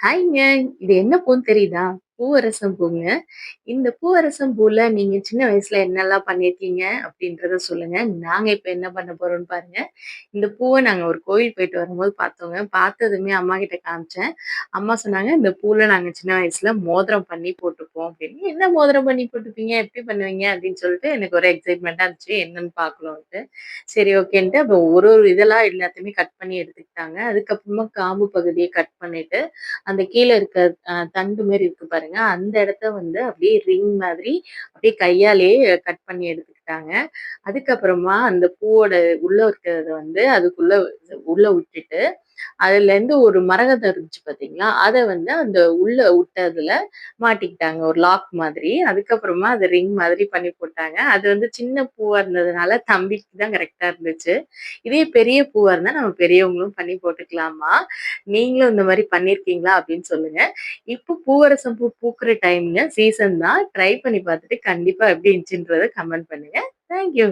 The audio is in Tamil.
ஹாய்ங்க. இது என்ன பூன்னு தெரியுதா? பூவரசம் பூங்க. இந்த பூவரசம் பூல நீங்க சின்ன வயசுல என்னெல்லாம் பண்ணியிருக்கீங்க? அப்படின்றத சொல்லுங்க. நாங்க இப்ப என்ன பண்ண போறோம்ன்னு பாருங்க. இந்த பூவை நாங்க ஒரு கோயில் போயிட்டு வரும்போது பார்த்தோங்க. பார்த்ததுமே அம்மா கிட்ட காமிச்சேன். அம்மா சொன்னாங்க, "இந்த பூல நாங்க சின்ன வயசுல மோதிரம் பண்ணி போட்டுப்போம்" அப்படின்னு. "என்ன மோதிரம் பண்ணி போட்டுப்பீங்க? எப்படி பண்ணுவீங்க?" அப்படின்னு சொல்லிட்டு எனக்கு ஒரு எக்ஸைட்மெண்ட்டாக இருந்துச்சு. என்னன்னு பார்க்கணுன்ட்டு. சரி ஓகேன்ட்டு அப்ப ஒரு ஒரு இதெல்லாம் எல்லாத்தையுமே கட் பண்ணி எடுத்துக்கிட்டாங்க. அதுக்கப்புறமா காம்பு பகுதியை கட் பண்ணிட்டு, அந்த கீழே இருக்க தண்டு மாரி இருக்கு பாருங்க, அந்த இடத்த வந்து அப்படியே ரிங் மாதிரி அப்படியே கையாலேயே கட் பண்ணி எடுத்துக்கிட்டாங்க. அதுக்கப்புறமா அந்த பூவோட உள்ள இருக்கிறத வந்து அதுக்குள்ள உள்ள விட்டுட்டு, அதுலேருந்து ஒரு மரகதம் இருந்துச்சு பார்த்தீங்களா? அதை வந்து அந்த உள்ள விட்டதுல மாட்டிக்கிட்டாங்க. ஒரு லாக் மாதிரி. அதுக்கப்புறமா அது ரிங் மாதிரி பண்ணி போட்டாங்க. அது வந்து சின்ன பூவா இருந்ததுனால தம்பிக்கு தான் கரெக்டா இருந்துச்சு. இதே பெரிய பூவா இருந்தா நம்ம பெரியவங்களும் பண்ணி போட்டுக்கலாமா? நீங்களும் இந்த மாதிரி பண்ணியிருக்கீங்களா? அப்படின்னு சொல்லுங்க. இப்போ பூவரசம் பூ பூக்குற டைம்ங்க. சீசன் தான். ட்ரை பண்ணி பார்த்துட்டு கண்டிப்பா எப்படி இருந்துச்சுன்றத கமெண்ட் பண்ணுங்க. Thank you